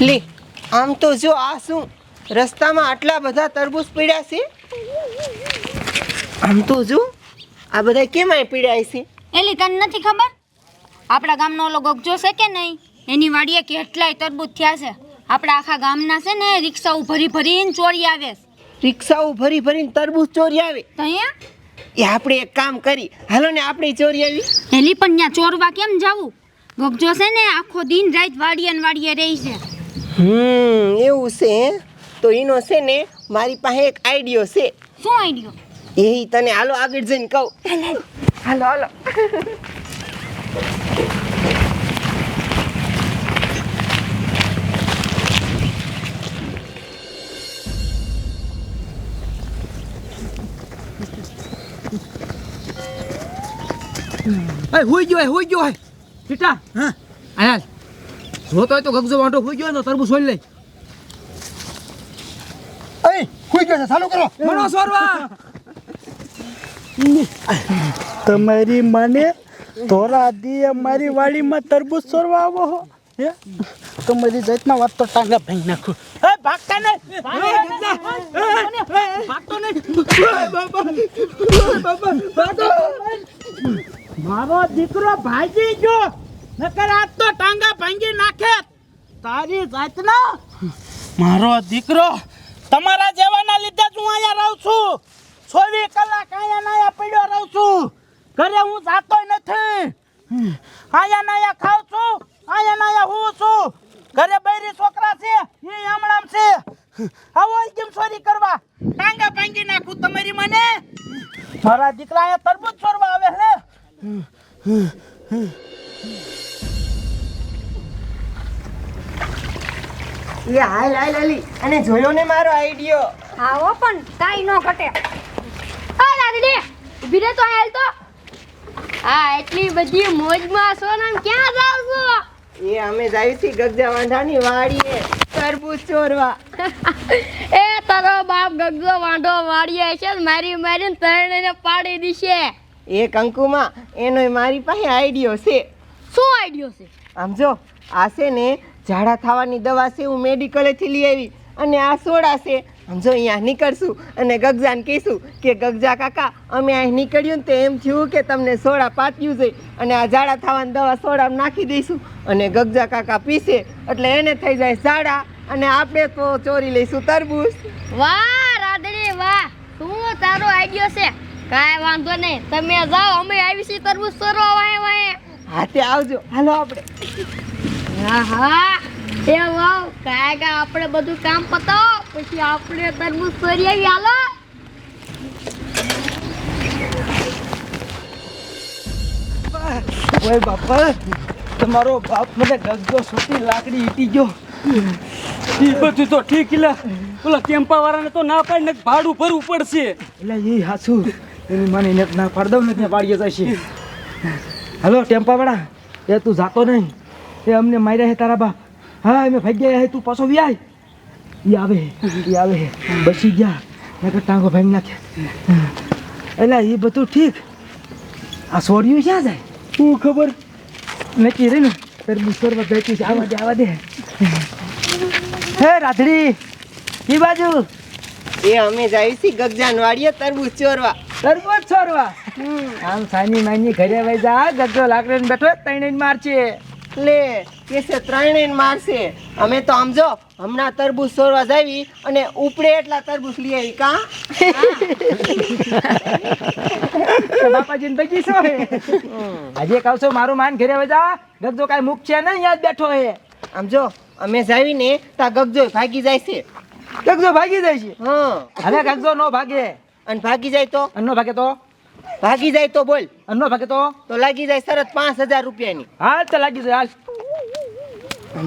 લે આમ તો જો આ શું? રસ્તામાં આટલા બધા તરબૂચ પીડ્યા છે? આમ તો જો આ બધા કેમ અહીં પીડ્યા છે? એલી તને નથી ખબર? આપણા ગામનો ઓલો ગગજો છે કે નહીં? એની વાડીએ કેટલાય તરબૂચ થયા છે. આપણા આખા ગામના છે ને રિક્ષાઓ ભરી ભરીને ચોરી આવે છે. રિક્ષાઓ ભરી ભરીને તરબૂચ ચોરી આવે? ત્યાં એ આપણે એક કામ કરી. હાલો ને આપણે ચોરી આવી. એલી પણ ત્યાં ચોરવા કેમ જાવું? ગગજો છે ને આખો દિન રાત વાડીએ ને વાડીએ રહી છે. હમ એવું છે તો એનો છે ને મારી પાસે એક આઈડિયો છે. શું આઈડિયો? એ તને હાલો આગળ જઈને કહું. હાલો હાલો. ગયો હે હુઈ ગયો હે. ટીટા હા. આયાલ જોતો હોય તો ગગજો વાંટો ફૂઈ ગયો ને તરબૂચ છોડી લઈ. એ ફૂઈ ગયો છે ચાલુ કરો. મનો સોરવા. તમારી મને ધોરા દી મારી વાડીમાં તરબૂચ સોરવા આવો હો. હે? તમારી જાતના વાત તો ટાંગા ભાઈ નાખું. એ ભાગતા ને ભાગતો નહીં. મારો દીકરો ભાગી ગયો. નકર આજ તો ટાંગા ભાંગી નાખે. તારી જાતના. મારો દીકરો તમારા જેવાના લીધે જ હું અહીંયા રહું છું. ચોવીસ કલાક અહીંયા નયા પડ્યો રહું છું. ઘરે હું જાતો નથી. અહીંયા નયા ખાઉં છું. અહીંયા નયા હું છું. ઘરે બૈરી છોકરા છે એ હમણાં છે. આવો કેમ ચોરી કરવા. ટાંગા ભાંગી નાખું તમારી મને. મારા દીકરા અહીંયા તરબૂજ છોડવા આવે હે. એ હાલ હાલ હાલી. અને જોયો ને મારો આઈડિયો? આવો પણ કાઈ નો ઘટે. આ દાદી ઊભી રહે તો હાલ તો. આ એટલી બધી મોજમાં છો ને ક્યાં જાવ છો? એ અમે જાય છી ગગજા વાંઢાની વાડીએ તરબૂચ ચોરવા. એ તારો બાપ ગગજો વાંઢો વાડીએ છે ને મારી મારીને તરણીને પાડી દીશે. એ કંકુમાં એનો મારી પાસે આઈડિયો છે. શું આઈડિયો છે? આમ જો આ છે ને ઝાડા થવાની દવા છે હું મેડિકલેથી લઈ આવી. અને આ સોડા છે. સમજો જો અહીંયા નીકળશું અને ગગજાને કહીશું કે ગગજા કાકા અમે અહીં નીકળ્યું ને તો એમ થયું કે તમને સોડા પાત્યું છે. અને આ ઝાડા થવાની દવા સોડામાં નાખી દઈશું. અને ગગજા કાકા પીશે. એટલે એને થઈ જાય ઝાડા. અને આપણે તો ચોરી લઈશું તરબૂચ. વાહ રાધડી વાહ. શું તારો આઈડિયો છે? કાંઈ વાંધો નહીં. તમે જાઓ અમે આવીશું તરબૂચ સરવા વાહે વાહે. હાથે આવજો. હાલો આપણે. હા હા. એ વાવ કાય કા આપણે બધું કામ પતાવો પછી આપણે તરબૂચ સરી આવી હાલો. ઓય બાપા તમારો બાપ મને ગગજો સુતી લાકડી ઈટી ગયો. ઈ બધું તો ઠીક લા ઓલા ટેમ્પા વાળાને તો ના પાડીને ભાડું ભરવું પડશે. એટલે એ હાસુ એની મને ને ના પાડ દઉં ને ત્યાં પાડીએ જશે. હલો ટેમ્પા વાળા એ તું જાતો નહીં. એ અમને માર્યા હે તારા બાપ. હા અમે ભાગ્યા હે તું પાછો વ્યાય. એ આવે એ આવે બસી ગયા. નકર ટાંગો ભાઈ નાખે એટલે એ બધું ઠીક. આ સોડિયું ક્યાં જાય? શું ખબર? નક્કી રે ને? તરબૂચ કરવા બેઠી છે. આવા દે આવા દે. હે રાધડી. એ બાજુ. એ અમે જાય છે ગગજાન વાડીએ તરબૂચ ચોરવા. તરબૂચ ચોરવા? આમ સાની માની ઘરે વઈ જા. ગગજો લાકડીને બેઠો તઈને મારશે. લે કે છે ત્રણેય મારશે. અમે તો આમ જો હમણાં તરબૂચ સોરવા જાવી અને ઉપડે એટલા તરબૂચ લઈ આવી કા? બાપા જિંદગી છો? હે આજે કહું છું મારું માન ઘરે વજા ગગજો કાંઈ મુખ છે ને યાદ બેઠો હે. આમ જો અમે જાવીને તા ગગજો ભાગી જાય છે. ગગજો ભાગી જાય છે? હા. હવે ગગજો નો ભાગે. અને ભાગી જાય તો? અન્નો ભાગે તો? ભાગી જાય તો બોલ. ન ભાગે તો? તો લાગી જાય સરત પાંચ હજાર રૂપિયાની. હાલ તો લાગી જાય. હાલ.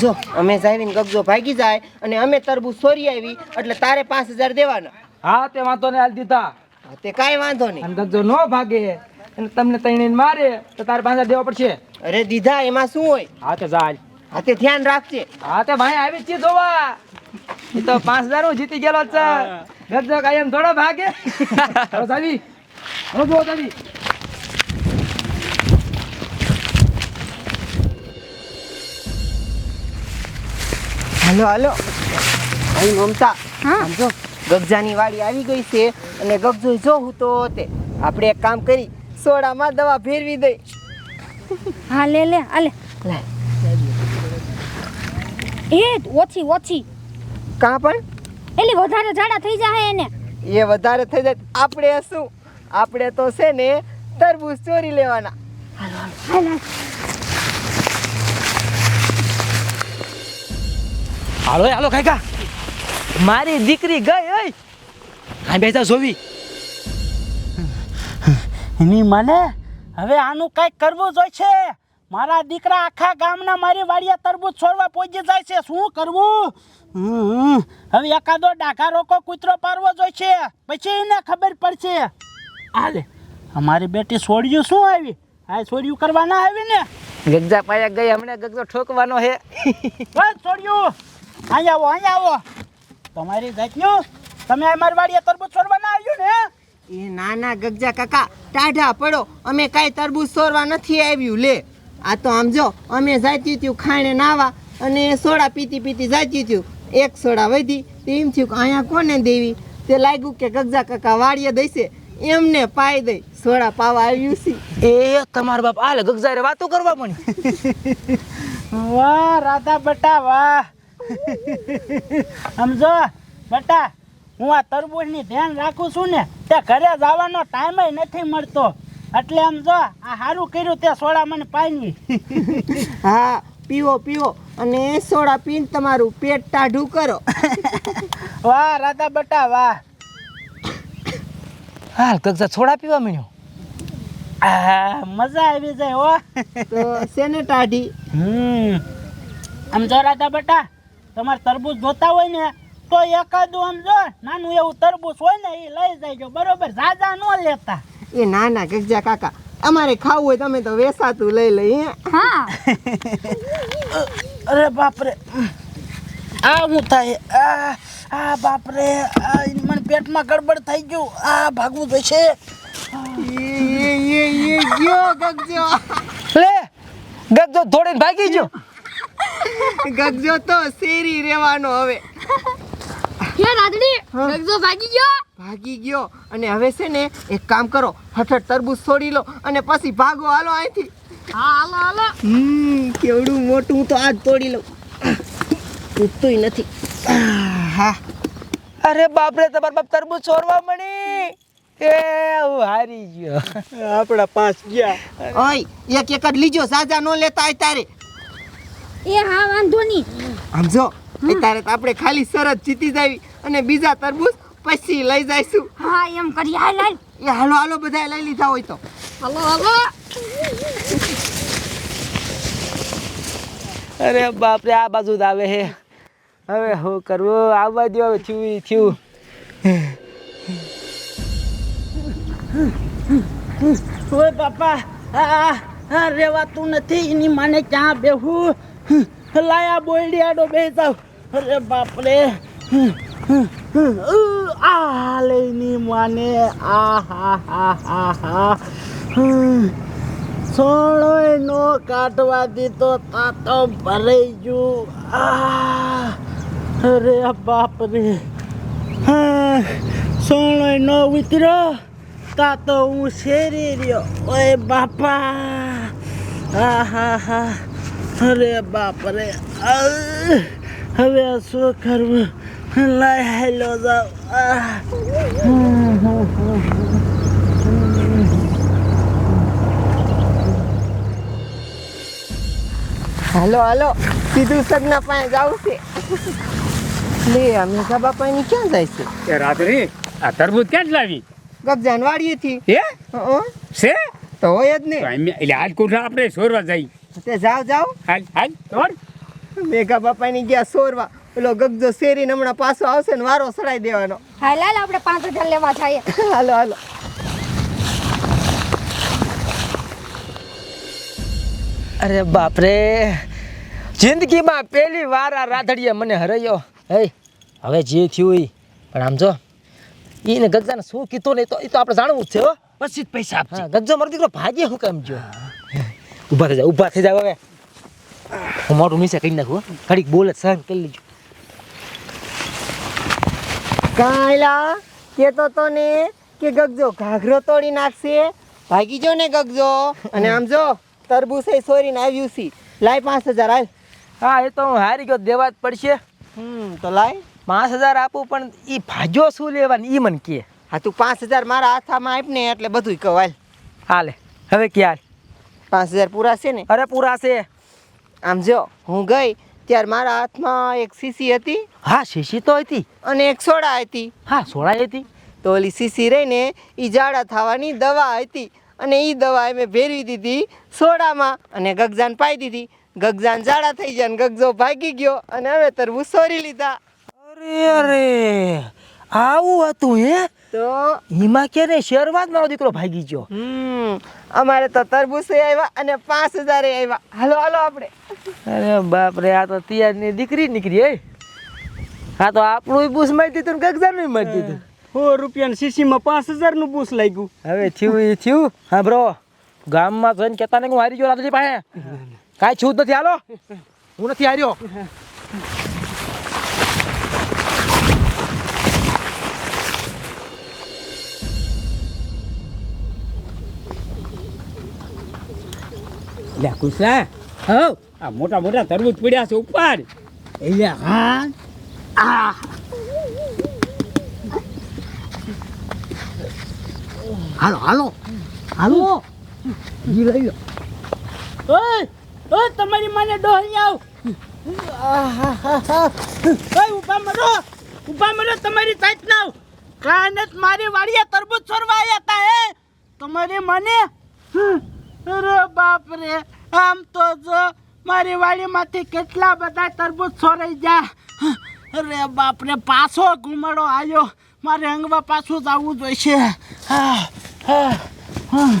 જો અમે જાવીને ગગજો ભાગી જાય અને અમે તરબૂચ ચોરી આવી એટલે તારે પાંચ હજાર દેવાના. હા તે વાંધો ને હાલ દીધા. તે કાંઈ વાંધો નહીં. અને ગગજો ન ભાગે. અને તમને તઈને મારે તો તારે પાંચ હજાર દેવા પડશે. અરે દીધા એમાં શું હોય? હા તો જા હાલ. હા તે ધ્યાન રાખજે. હા તે ભાઈ આવી જ છે જોવા. એ તો પાંચ હજાર હું જીતી ગયેલો છે. ગગજો કાયમ થોડો ભાગે. જાવી હવે જો જાવી હાલો હાલો. અહીં મમતા. હા. જો ગગજાની વાડી આવી ગઈ છે અને ગગજો જો હું તો તે આપણે એક કામ કરી સોડામાં દવા ફેરવી દઈ. હા લે લે આલે લે. એ ઓછી ઓછી. કાં પણ? એલી વધારે ઝાડા થઈ જાય એને. એ વધારે થઈ જાય. આપણે શું? આપણે તો છે ને તરબૂચ ચોરી લેવાના. હાલ હાલ. કાકા. મારી દીકરી ગઈ ઓય. હા બેસા જોવી. એની મને હવે આનું કંઈક કરવું જોઈશે મારા દીકરા આખા ગામના મારી વાડિયા તરબૂચ છોડવા પહોંચી જાય છે. શું કરવું? હવે એકાદો ડાઘા રોકો કૂતરો પારવો છે. પછી એને ખબર પડશે. હાલે અમારી બેટી છોડ્યું શું આવી? આ છોડ્યું કરવા ના આવી ને? ગગજા પાયા ગઈ હમણાં ગગજો ઠોકવાનો હે. બસ છોડ્યું અહીંયા આવો અહીંયા આવો. તમારી જાતનું તમે અમારી વાડિયા તરબૂચ છોડવા ના આવ્યું ને એ ના ના ગગજા કાકા ટાઢા પડો. અમે કાંઈ તરબૂચ છોડવા નથી આવ્યું લે. આ તો આમ જો અમે જાતી થયું ખાણે નાવા અને સોડા પીતી પીતી જાતી થયું એક સોડા વધી તેમ થયું કે અહીંયા કોને દેવી? તે લાગ્યું કે ગગજા કાકા વાડીએ દઈશે એમને પાઈ દઈ સોડા પાવા આવ્યું છે. એ તમાર બાપ આલે ગગજારે વાતો કરવા મણી વાહ રાધા બટા વાહ. સમજો બટા હું આ તરબૂચની ધ્યાન રાખું છું ને તે ઘરે જવાનો ટાઈમ નથી મળતો. એટલે આમ જો આ સારું કર્યું તે સોડા મને પાઈ હા પીવો પીવો. અને સોડા પીને તમારું પેટ ટાઢું કરો. વાહ રાધા બટા વાહ. હાલ ગગજા છોડા પીવા મળ્યો આ મજા આવી જાય હો. તો શેને ટાઢી. હમ. આમ જો રાધા બટા તમારે તરબૂચ જોતા હોય ને તો એકાદું આમ જો નાનું એવું તરબૂચ હોય ને એ લઈ જાય બરોબર ઝાઝા ન લેતા. એ ના ના ગગજા કાકા અમારે ખાવું હોય તમે તો વેસાતું લઈ લઈ હા. અરે બાપરે. આ હું થાય? આ આ બાપરે આ મને પેટમાં ગડબડ થઈ ગયું. આ ભાગવું જોઈશે? એ એ એ ગગજો લે ગગજો દોડીને ભાગી ગયો. ગગજો તો શેરી રહેવાનો હવે. હે રાધડી ગગજો ભાગી ગયો? ભાગી ગયો. અને હવે છે ને એક કામ કરો હઠટ તરબૂચ છોડી લો અને પછી ભાગો. હાલો અહીંથી. હા હાલો હાલો. હમ કેવડું મોટું તો આજ તોડી લઉં. તૂટતુંય નથી. હા અરે બાપરે તમારા બાપ તરબૂચ છોડવા મળી એ હું હારી ગયો. આપણા પાંચ ગયા. ઓય એક એક જ લીજો સાજા ન લેતા આય તારે. એ હા વાંધો નહીં. આમ એ તારે તો આપણે ખાલી શરત જીતી જાવી અને બીજા તરબૂચ પછી લઈ જઈશું. હા એમ કરી હાલ હાલ. એ હાલો હાલો બધાએ લઈ લીધા હોય તો. હાલો હાલો. અરે બાપરે આ બાજુ જ આવે હે. હવે શું કરવું? આવવા દો હવે, થયું થયું. ઓય બાપા, આ રેવાતું નથી, એની માને ક્યાં બેહું? લાયા બોયડી આડો બે જાવ અરે બાપરે. આ લઈની માને. આ હા હા હા હા સોળોય નો કાઢવા દીધો, તા તો ભરાઈ ગયું. આ. અરે બાપરે. હા સોણો નો વિતરો તા તો હું શેરી રહ્યો. ઓય બાપા. હા હા અરે બાપરે. રે હવે શું કરવું? લાય હેલો જાવ આહ. હાલો હાલો. સીધું સગના પાસે જાવ છે. લે અમેશા બાપાની ક્યાં જાય છે? એ રાત્રે આ તરબૂચ ક્યાં જ લાવી? ગગજાન વાડીએથી હે? હં, છે? તો હોય જ તો ને એટલે આજ કોઠા આપણે સોરવા જઈ તે જાવ જાવ હાલ હાલ તોર મેઘા બાપાની ગયા સોરવા. પેલો ગગજો શેરી હમણાં પાછો આવશે ને વારો સડાઈ દેવાનો. હાલ હાલ આપણે પાંચ હજાર લેવા જઈએ. હાલો હાલો. અરે બાપરે જિંદગીમાં પહેલી વાર આ રાધડીએ મને હરાયો. હે હવે જે થયું એ પણ આમ જો એને ગગજાને શું કીધું ને તો એ તો આપણે જાણવું જ છે હો. પછી જ પૈસા આપજે. ગગજો મારો દીકરો ભાગ્ય શું કેમ જો ઊભા થઈ જાવ ઊભા થઈ જાવ હવે. હું મોટું નીચે કરી નાખું હો. ઘડીક બોલે સહન કરી લેજો. કાયલા કેતો તો ને કે ગગજો ઘાઘરો તોડી નાખશે? ભાગી જો ને ગગજો. અને આમ જો તરબૂસે સોરીને આવ્યું છે. લાય પાંચ હજાર હાલ. હા એ તો હું હારી ગયો દેવા જ પડશે. હમ તો લાય. પાંચ હજાર આપું પણ એ ભાજો શું લેવાની? એ મને કહે હા તું પાંચ હજાર મારા હાથામાં આપ ને એટલે બધું કહું. હાલ. હાલે. હવે ક્યાં પાંચ હજાર પૂરા છે ને? અરે પૂરા છે. આમ જો હું ગઈ ત્યારે મારા હાથમાં એક સીસી હતી. હા શીશી તો હતી. અને એક સોડા હતી. હા સોડા હતી. તો ઓલી સીસી રહીને એ જાડા થવાની દવા હતી. અને એ દવા મેં ભેરવી દીધી સોડામાં અને ગગજાન પાઈ દીધી. ગગજાન જાડા થઈ ગયા ને ગગજો ભાગી ગયો અને હવે તરબૂચ સોરી લીધા. અરે અરે આવું હતું હે? તો? હિમા કે ને શેરવાદ મારો દીકરો ભાગી ગયો. હમ અમારે તો તરબૂચ આવ્યા અને પાંચ હજાર આવ્યા હાલો હાલો આપણે. અરે બાપ રે આ તો તિયારની દીકરી નીકળી હે? હા તો આપણું બૂસ મારી દીધું ને ગગજાનું મારી દીધું. સો રૂપિયાની શીશીમાં પાંચ હજારનું બૂસ લાગ્યું. હવે થયું એ થયું. હા બ્રો ગામમાં જઈને કહેતા ને હું હારી ગયો રાત્રી પાસે. કાંઈ છૂત નથી, હાલો. હું નથી હાર્યો. લે કુસા હવ આ મોટા મોટા તરબૂચ પડ્યા છે ઉપર. એટલે હા હાલો. હાલો હાલો. ઈ લઈ લો. ઓય. ઓય તમારી માને ડોહી આવ. ઓય ઊભા મરો ઊભા મરો, તમારી સાઈડ ના કાને મારી વાડીએ તરબૂચ છોડવા આવ્યા હતા હે? તમારી મને? અરે બાપ રે, આમ તો જો મારી વાડીમાંથી કેટલા બધા તરબૂચ છોડાઈ જા અરે બાપ રે, પાછો ઘુમાડો આવ્યો મારે અંગવા પાછું જ આવવું જોઈશે. હા હા હા